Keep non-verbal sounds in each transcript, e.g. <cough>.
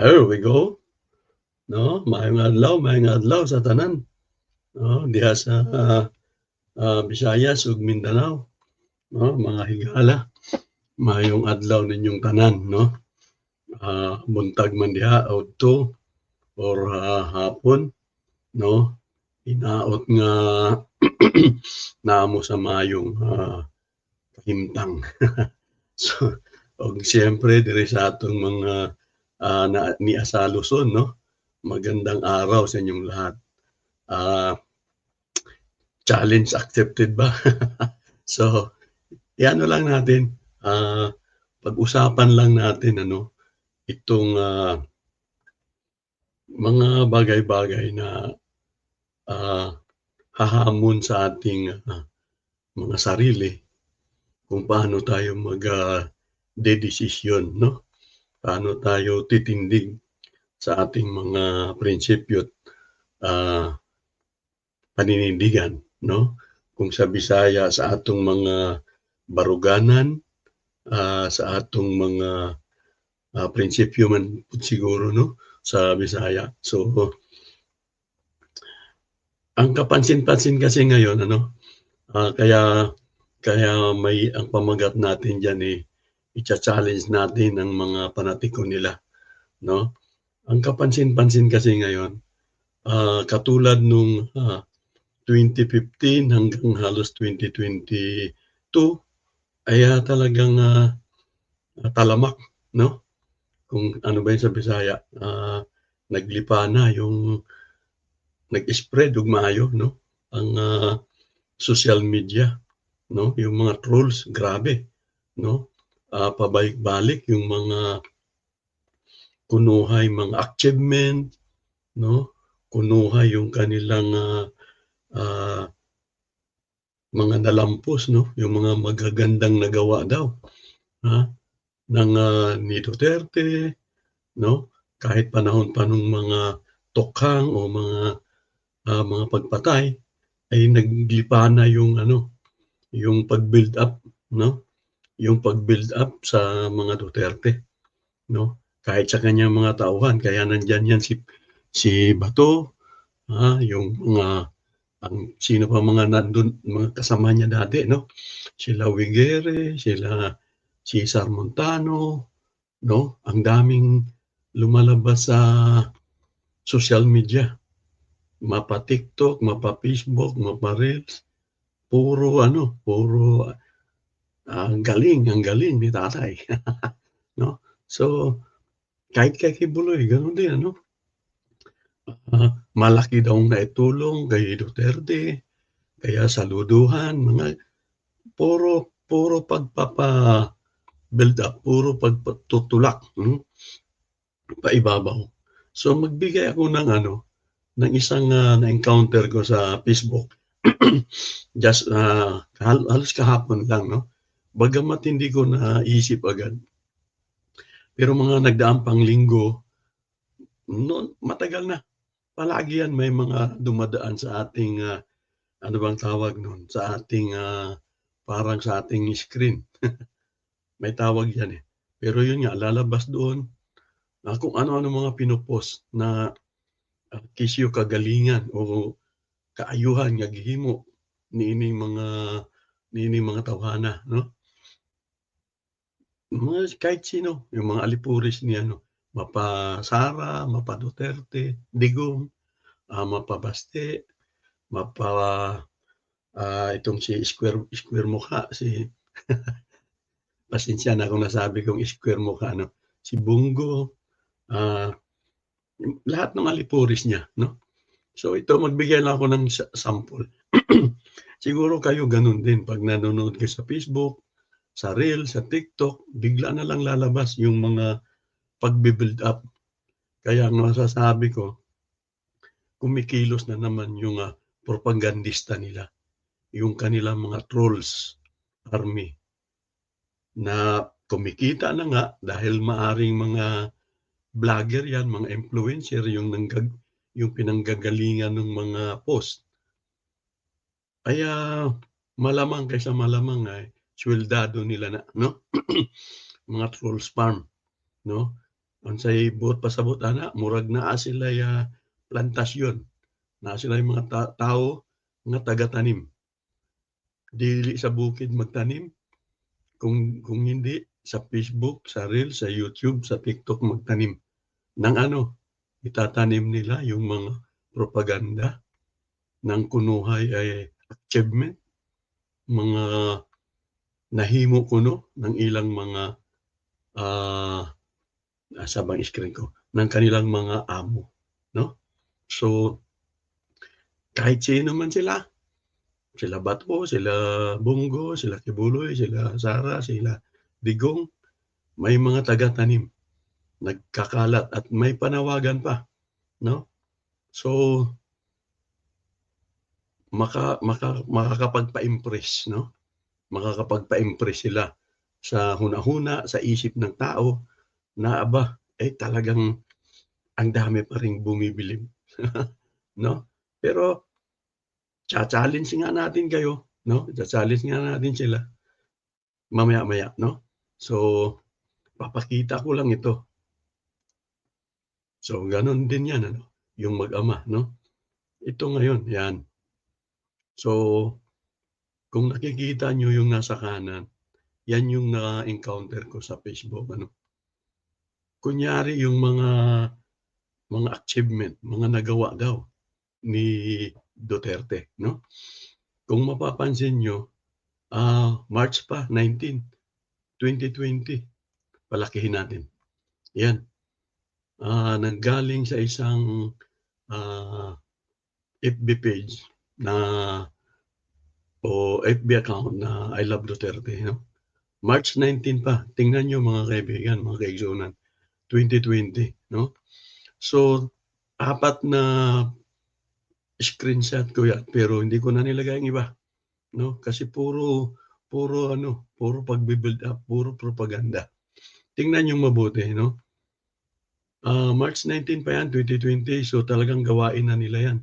Here we go. No, maayong adlaw, maayong adlaw sa tanan. No, diha sa uh, uh, Visayas ug Mindanao. No, mga higala. Maayong adlaw ninyong tanan, no. Uh, buntag man diha adto or uh, hapon, no. Inaot nga <clears throat> namo sa mayong uh, kahimtang. <laughs> so, og siyempre diri sa atong mga uh, na, ni Asaluson, no? Magandang araw sa inyong lahat. Uh, challenge accepted ba? <laughs> so, yan lang natin. Uh, pag-usapan lang natin ano itong uh, mga bagay-bagay na uh, hahamon sa ating uh, mga sarili kung paano tayo mag uh, dedesisyon, no? Paano tayo titindig sa ating mga prinsipyo at uh, paninindigan, no? Kung sa Bisaya, sa atong mga baruganan, uh, sa atong mga uh, prinsipyo man siguro, no? Sa Bisaya. So, ang kapansin-pansin kasi ngayon, ano? Uh, kaya kaya may ang pamagat natin diyan eh i-challenge natin ang mga panatiko nila. No? Ang kapansin-pansin kasi ngayon, uh, katulad nung uh, 2015 hanggang halos 2022, ay uh, talagang uh, talamak, no? Kung ano ba yun sa Bisaya, uh, naglipa na yung nag-spread ug maayo, no? Ang uh, social media, no? Yung mga trolls, grabe, no? Uh, pabalik-balik yung mga kunuhay mga achievement, no? Kunuhay yung kanilang uh, uh, mga nalampos, no? Yung mga magagandang nagawa daw. Ha? Ng uh, ni Duterte, no? Kahit panahon pa nung mga tokhang o mga uh, mga pagpatay ay naglipa na yung ano, yung pag-build up, no? Yung pag-build up sa mga Duterte, no? Kahit sa kanyang mga tauhan, kaya nandiyan yan si si Bato, ah, yung mga ang sino pa mga nandun, mga kasama niya dati, no? Sila Wigere, sila Cesar Montano, no? Ang daming lumalabas sa social media. Mapa TikTok, mapa Facebook, mapa Reels, puro ano, puro ang galing, ang galing ni tatay. <laughs> no? So, kahit kay Kibuloy, ganun din, ano? Uh, malaki daw na itulong kay Duterte, kaya saluduhan, mga puro, puro pagpapa build up, puro pagpatutulak, hmm? paibabaw. So, magbigay ako ng ano, ng isang uh, na-encounter ko sa Facebook. <clears throat> Just uh, halos kahapon lang, no? Bagamat hindi ko naisip agad. Pero mga nagdaang linggo, noon, matagal na. Palagi yan may mga dumadaan sa ating, uh, ano bang tawag noon, sa ating, uh, parang sa ating screen. <laughs> may tawag yan eh. Pero yun nga, lalabas doon uh, kung ano-ano mga pinopost na uh, kisyo kagalingan o kaayuhan nga gihimo ni ining mga ni ining mga tawhana no mga kahit sino, yung mga alipuris ni ano, Mapa Sara, Mapa Duterte, Digong, uh, Mapa Baste, Mapa uh, itong si Square, Square Mukha, si <laughs> pasensya na kung nasabi kong Square Mukha, no? si Bungo, uh, lahat ng alipuris niya. No? So ito, magbigay lang ako ng sample. <clears throat> Siguro kayo ganun din pag nanonood kayo sa Facebook, sa Reel, sa TikTok, bigla na lang lalabas yung mga pagbe-build up. Kaya masasabi ko, kumikilos na naman yung uh, propagandista nila, yung kanilang mga trolls army na kumikita na nga dahil maaring mga vlogger yan, mga influencer yung nanggag yung pinanggagalingan ng mga post. Kaya malamang kaysa malamang ay sweldo nila na, no? <clears throat> mga trolls farm, no? unsay buot pasabot ana murag naa sila'y, ah, plantasyon. Naa sila'y mga ta tawo nga taga-tanim. Dili sa bukid magtanim, kung kung hindi sa Facebook, sa Reels, sa YouTube, sa TikTok magtanim ng ano, itatanim nila yung mga propaganda ng kunuhay ay achievement, mga nahimo kuno ng ilang mga, ah, asa bang screen ko, ng kanilang mga amo, no? So, kahit sino man sila, sila Bato, sila Bongo, sila Kibuloy, sila Sara, sila Digong, may mga taga-tanim, nagkakalat at may panawagan pa, no? So maka maka makakapagpa-impress, no? Makakapagpa-impress sila sa hunahuna, sa isip ng tao na aba, eh talagang ang dami pa ring bumibilib, <laughs> no? Pero cha-challenge nga natin kayo, no? Cha-challenge nga natin sila mamaya-maya, no? So, papakita ko lang ito. So, gano'n din 'yan ano, yung mag-ama, no? Ito ngayon, 'yan. So, kung nakikita niyo yung nasa kanan, 'yan yung na-encounter ko sa Facebook ano. Kunyari yung mga mga achievement, mga nagawa daw ni Duterte, no? Kung mapapansin niyo, ah, March pa 19, 2020, palakihin natin. 'Yan. Ah, nanggaling sa isang, ah, FB page na o FB account na I Love Duterte, no? March 19 pa, tingnan niyo mga kaibigan, mga kaigsunan, 2020, no? So, apat na screenshot ko 'yan, pero hindi ko na nilagay ang iba, no? Kasi puro puro ano, puro pagbi-build up, puro propaganda. Tingnan niyo mabuti, no? Ah, March 19 pa 'yan, 2020, so talagang gawain na nila 'yan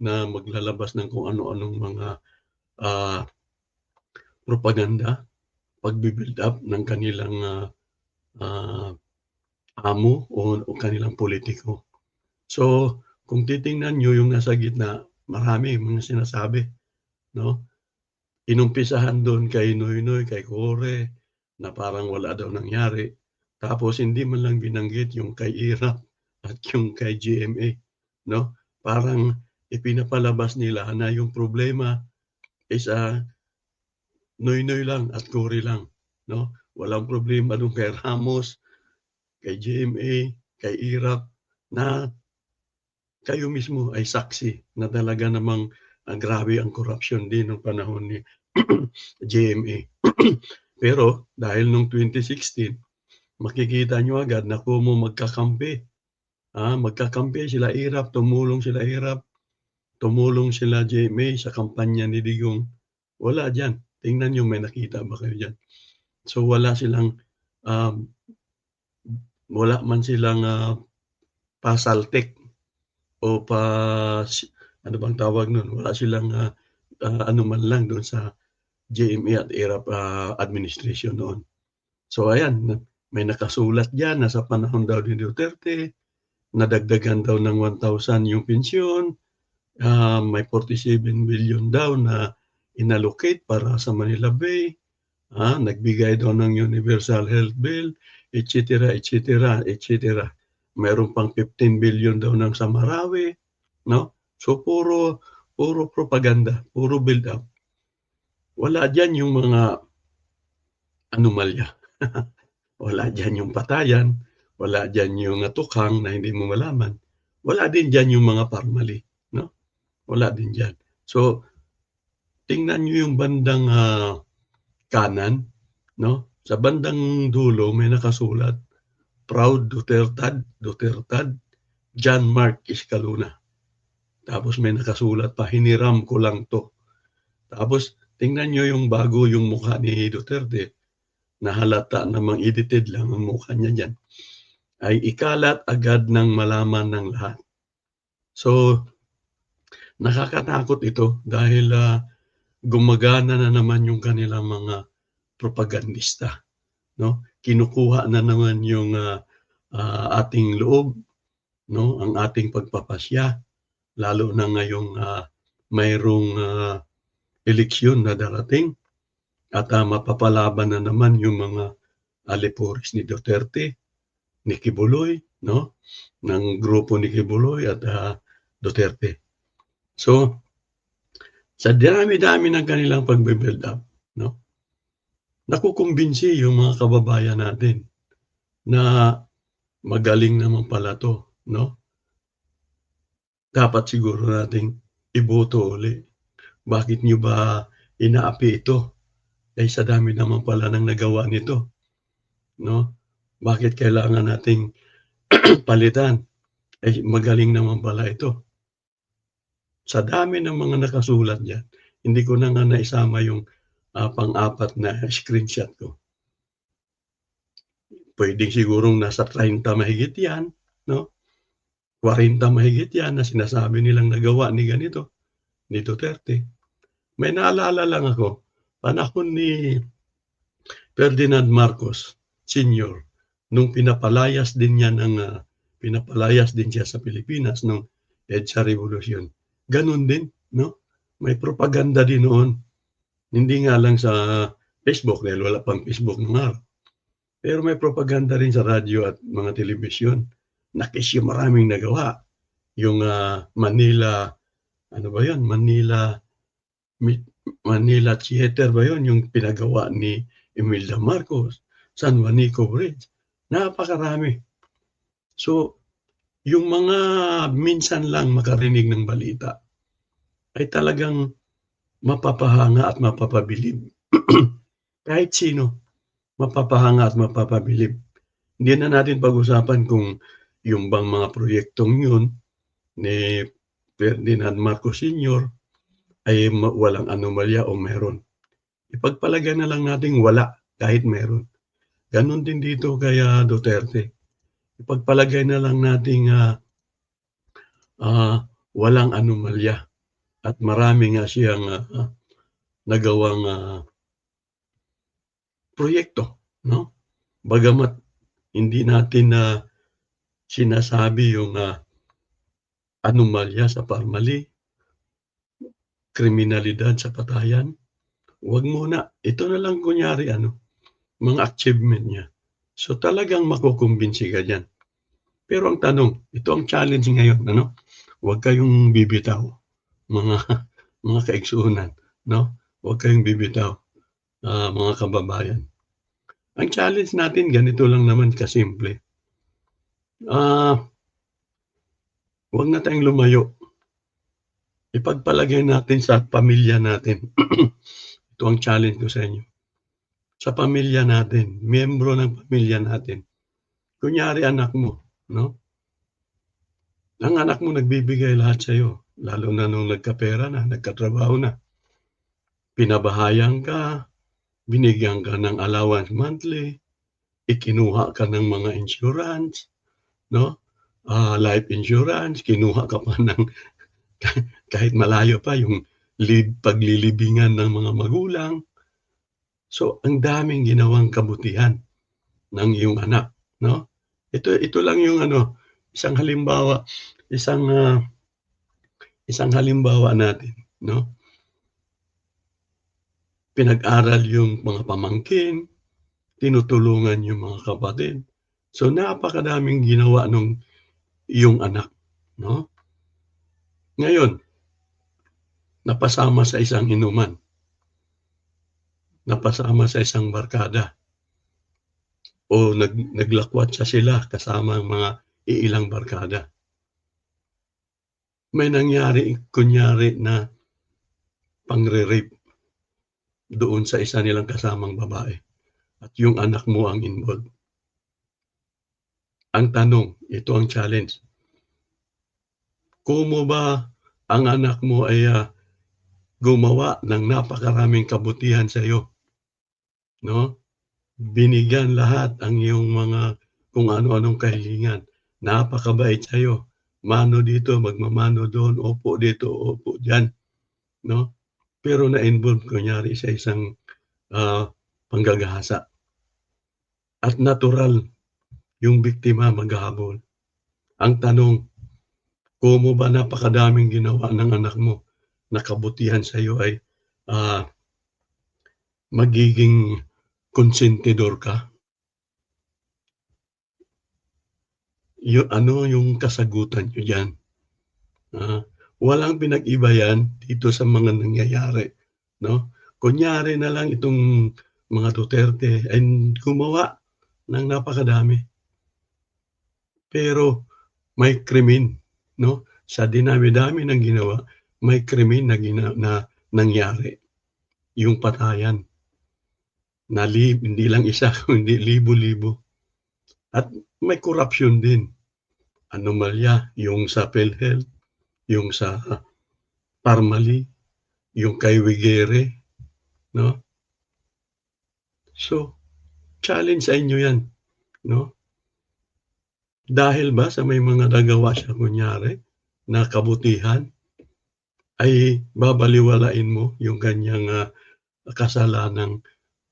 na maglalabas ng kung ano-anong mga, ah, propaganda, pagbi-build up ng kanilang, ah, ah, amo o o kanilang politiko. So, kung titingnan niyo yung nasa gitna, marami mga sinasabi, no? Inumpisahan dun kay Noynoy, kay Kore, na parang wala daw nangyari. Tapos hindi man lang binanggit yung kay Ira at yung kay GMA, no? Parang ipinapalabas nila na yung problema is, ah, Noynoy lang at Cory lang, no? Walang problema dun kay Ramos, kay GMA, kay Irap, na kayo mismo ay saksi na talaga namang, ah, grabe ang corruption din nung panahon ni <clears throat> GMA. <clears throat> Pero dahil nung 2016, makikita niyo agad na kumo magkakampi, ah, magkakampi sila Irap, tumulong sila Irap, tumulong sila GMA sa kampanya ni Digong. Wala diyan, tingnan niyo may nakita ba kayo diyan? So, wala silang, um, wala man silang, ah, pasaltik o pa ano bang tawag nun, wala silang, ah, ah, ano man lang dun sa GMA at Irap, ah, administration noon. So ayan, may nakasulat diyan na sa panahon daw ni Duterte, nadagdagan daw ng 1,000 yung pensyon, ah, may 47 billion daw na inallocate para sa Manila Bay, ah, nagbigay daw ng universal health bill, et cetera, et cetera, et cetera. Meron pang 15 billion daw ng sa Marawi, no? So puro puro propaganda, puro build up. Wala diyan yung mga anomalya. <laughs> Wala diyan yung patayan, wala diyan yung, tukhang na hindi mo malaman. Wala din diyan yung mga parmali? Wala din diyan. So, tingnan niyo yung bandang, ah, kanan, no? Sa bandang dulo may nakasulat, Proud Dutertad, Dutertad, John Mark Escalona. Tapos may nakasulat pa, hiniram ko lang 'to. Tapos tingnan niyo yung bago yung mukha ni Duterte, na halata namang edited lang ang mukha niya diyan, ay ikalat agad ng malaman ng lahat. So, nakakatakot ito dahil, ah, gumagana na naman yung kanilang mga propagandista, no? Kinukuha na naman yung, ah, ah, ating loob, no, ang ating pagpapasya, lalo na ngayong ah, mayroong ah, eleksyon na darating at ah, mapapalaban na naman yung mga alipuris ni Duterte, ni Kibuloy, no, ng grupo ni Kibuloy at ah, Duterte. So, sa dami-dami ng kanilang pagbe-build up, no, nakukumbinsi yung mga kababayan natin na magaling naman pala to, no? Dapat siguro nating iboto uli. Bakit nyo ba inaapi ito? Eh sa dami naman pala ng nagawa nito, no? Bakit kailangan nating <clears throat> palitan? Eh magaling naman pala ito. Sa dami ng mga nakasulat diyan, hindi ko na nga naisama yung ah, pang-apat na screenshot ko. Puwedeng sigurong nasa 30 mahigit yan, no? 40 mahigit yan na sinasabi nilang nagawa ni ganito, ni Duterte. May naalala lang ako, panahon ni Ferdinand Marcos Sr. nung pinapalayas din niya ng ah, pinapalayas din siya sa Pilipinas nung EDSA Revolution. Ganun din, no? May propaganda din noon. Hindi nga lang sa Facebook dahil wala pang Facebook nung araw. Pero may propaganda rin sa radyo at mga telebisyon. Nakis yung maraming nagawa. Yung ah, Manila, ano ba yun? Manila, Manila Theater ba yun? Yung pinagawa ni Imelda Marcos, San Juanico Bridge. Napakarami. So, yung mga minsan lang makarinig ng balita ay talagang mapapahanga at mapapabilib. <clears throat> Kahit sino, mapapahanga at mapapabilib. Hindi na natin pag-usapan kung yung bang mga proyektong yun ni Ferdinand Marcos Sr. ay walang anomalya o meron. Ipagpalagay na lang natin wala kahit meron. Ganon din dito kaya Duterte. Ipagpalagay na lang natin ah, ah, walang anomalya at marami nga siyang ah, nagawang ah, proyekto, no? Bagamat hindi natin na sinasabi yung ah, anomalya sa parmali, kriminalidad sa patayan, wag muna. Ito na lang kunyari ano, mga achievement niya. So talagang makukumbinsi ka dyan. Pero ang tanong, ito ang challenge ngayon, ano? Huwag kayong bibitaw, mga <laughs> mga kaigsuunan, no? Huwag kayong bibitaw, ah, mga kababayan. Ang challenge natin, ganito lang naman kasimple. Ah, huwag na tayong lumayo. Ipagpalagay natin sa pamilya natin. <clears throat> ito ang challenge ko sa inyo. Sa pamilya natin, miyembro ng pamilya natin. Kunyari anak mo, no? Ang anak mo nagbibigay lahat sa iyo, lalo na nung nagkapera na, nagkatrabaho na. Pinabahayan ka, binigyan ka ng allowance monthly, ikinuha ka ng mga insurance, no? Ah, life insurance, kinuha ka pa ng <laughs> kahit malayo pa yung lib, paglilibingan ng mga magulang. So, ang daming ginawang kabutihan ng iyong anak, no? Ito ito lang yung ano, isang halimbawa, isang ah, isang halimbawa natin, no? Pinag-aral yung mga pamangkin, tinutulungan yung mga kapatid. So napakadaming ginawa nung iyong anak, no? Ngayon, napasama sa isang inuman. Napasama sa isang barkada. O nag, naglakwat sa sila kasama ang mga iilang barkada. May nangyari, kunyari na pangre-rape doon sa isa nilang kasamang babae. At yung anak mo ang involved. Ang tanong, ito ang challenge. Kung mo ba ang anak mo ay ah, gumawa ng napakaraming kabutihan sa iyo? No? Binigyan lahat ang iyong mga kung ano-anong kahilingan. Napakabait sa iyo. Mano dito, magmamano doon, opo dito, opo diyan. No? Pero na-involve kunyari sa isang ah, panggagahasa. At natural yung biktima maghahabol. Ang tanong, kung mo ba napakadaming ginawa ng anak mo na kabutihan sa iyo ay ah, magiging konsentidor ka? Yung, ano yung kasagutan nyo dyan? Ah, walang pinag-iba yan dito sa mga nangyayari. No? Kunyari na lang itong mga Duterte ay gumawa ng napakadami. Pero may krimen, no? Sa dinami-dami ng ginawa, may krimen na, gina, na nangyari. Yung patayan. Na li, hindi lang isa, <laughs> kundi libo-libo. At may corruption din. Anomalya, yung sa PhilHealth, yung sa Parmali, yung kay Wigere, no? So, challenge sa inyo yan, no? Dahil ba sa may mga nagawa siya kunyari na kabutihan, ay babaliwalain mo yung kanyang uh, kasalanang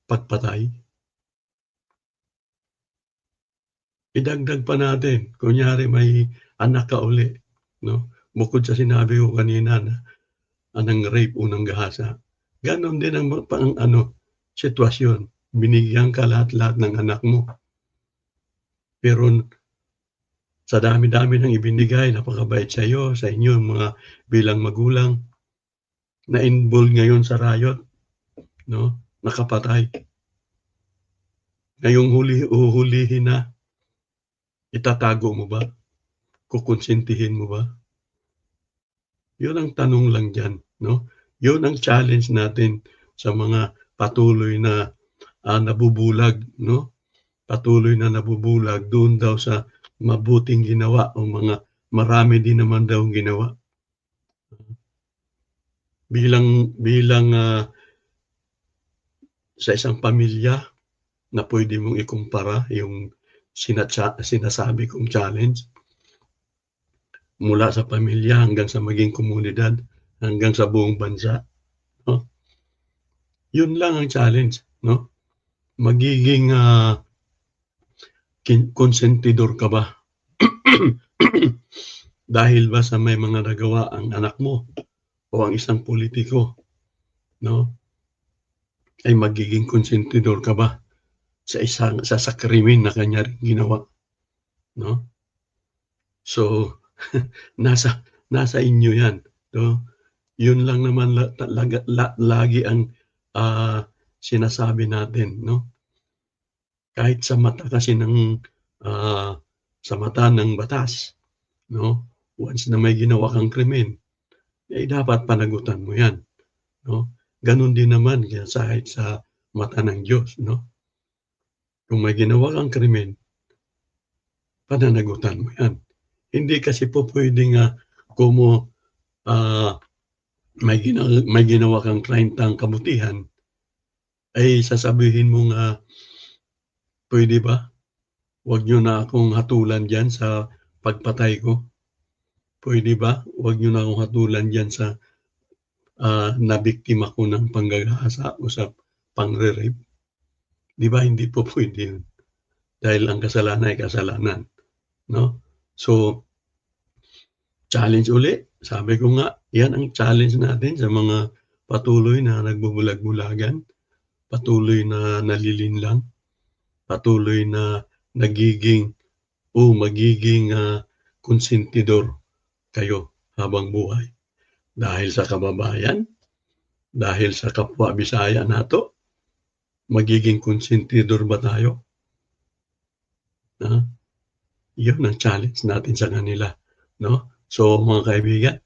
pagpatay? Idagdag pa natin, kunyari may anak ka uli, no? Bukod sa sinabi ko kanina na anang rape unang gahasa. Ganon din ang pang ano sitwasyon. Binigyan ka lahat-lahat ng anak mo. Pero sa dami-dami ng ibinigay, napakabait sa iyo, sa inyo, mga bilang magulang, na-involve ngayon sa riot, no? Nakapatay. Ngayong huli, uhulihin na, itatago mo ba? Kukonsentihin mo ba? Yun ang tanong lang dyan. No? Yun ang challenge natin sa mga patuloy na uh, nabubulag. No? Patuloy na nabubulag doon daw sa mabuting ginawa o mga marami din naman daw ginawa. Bilang bilang uh, sa isang pamilya na pwede mong ikumpara yung sinasabi kong challenge mula sa pamilya hanggang sa maging komunidad hanggang sa buong bansa. No? Yun lang ang challenge. No? Magiging uh, konsentidor ka ba? <clears throat> Dahil ba sa may mga nagawa ang anak mo o ang isang politiko, no? Ay magiging konsentidor ka ba sa isang sa sakrimen na kanya rin ginawa, no? So, <laughs> nasa nasa inyo 'yan, no? Yun lang naman la, la, la, lagi ang uh, sinasabi natin, no? Kahit sa mata kasi ng uh, sa mata ng batas, no? Once na may ginawa kang krimen, eh dapat panagutan mo 'yan, no? Ganon din naman kahit sa mata ng Diyos, no? Kung may ginawa kang krimen, pananagutan mo 'yan. Hindi kasi po pwedeng uh, kumo uh, may, ginawa, may ginawa kang klintang kabutihan, ay sasabihin mo nga, pwede ba? Huwag nyo na akong hatulan dyan sa pagpatay ko. Pwede ba? Huwag nyo na akong hatulan dyan sa uh, nabiktima ko ng panggagahasa o sa pangre-rape. Di ba? Hindi po <laughs> pwede yun. Dahil ang kasalanan ay kasalanan. No? So, challenge uli. Sabi ko nga, yan ang challenge natin sa mga patuloy na nagbubulag-bulagan, patuloy na nalilinlang, patuloy na nagiging o magiging uh, konsentidor kayo habang buhay. Dahil sa kababayan, dahil sa kapwa Bisaya nato, magiging konsentidor ba tayo? Ha? Yun ang challenge natin sa kanila. No? So mga kaibigan,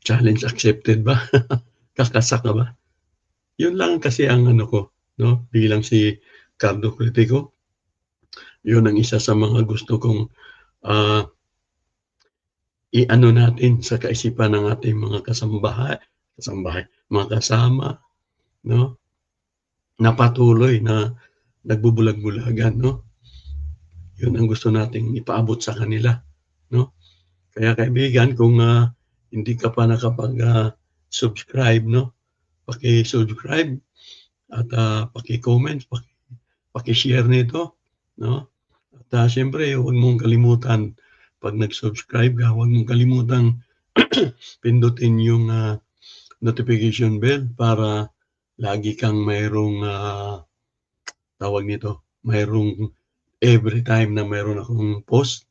challenge accepted ba? <laughs> Kakasa ka ba? Yun lang kasi ang ano ko, no? Bilang si Cardo Critico, yun ang isa sa mga gusto kong uh, i-ano natin sa kaisipan ng ating mga kasambahay, kasambahay, mga kasama, no? Na patuloy na nagbubulag-bulagan, no? Yun ang gusto nating ipaabot sa kanila, no? Kaya kaibigan, kung uh, hindi ka pa nakapag-subscribe, uh, no? Paki-subscribe at uh, paki-comment, paki- paki-share nito, no? At uh, siyempre, huwag mong kalimutan pag nag-subscribe ka, huwag mong kalimutan <clears throat> pindutin yung uh, notification bell para lagi kang mayroong uh, tawag nito, mayroong every time na mayroon akong post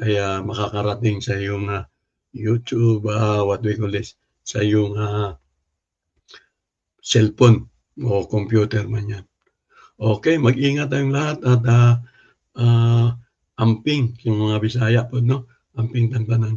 ay uh, makakarating sa iyong uh, YouTube, uh, what we call this, sa iyong uh, cellphone o computer man yan. Okay, mag-ingat tayong lahat at uh, uh, amping yung mga Bisaya po, no? Amping tangtanan.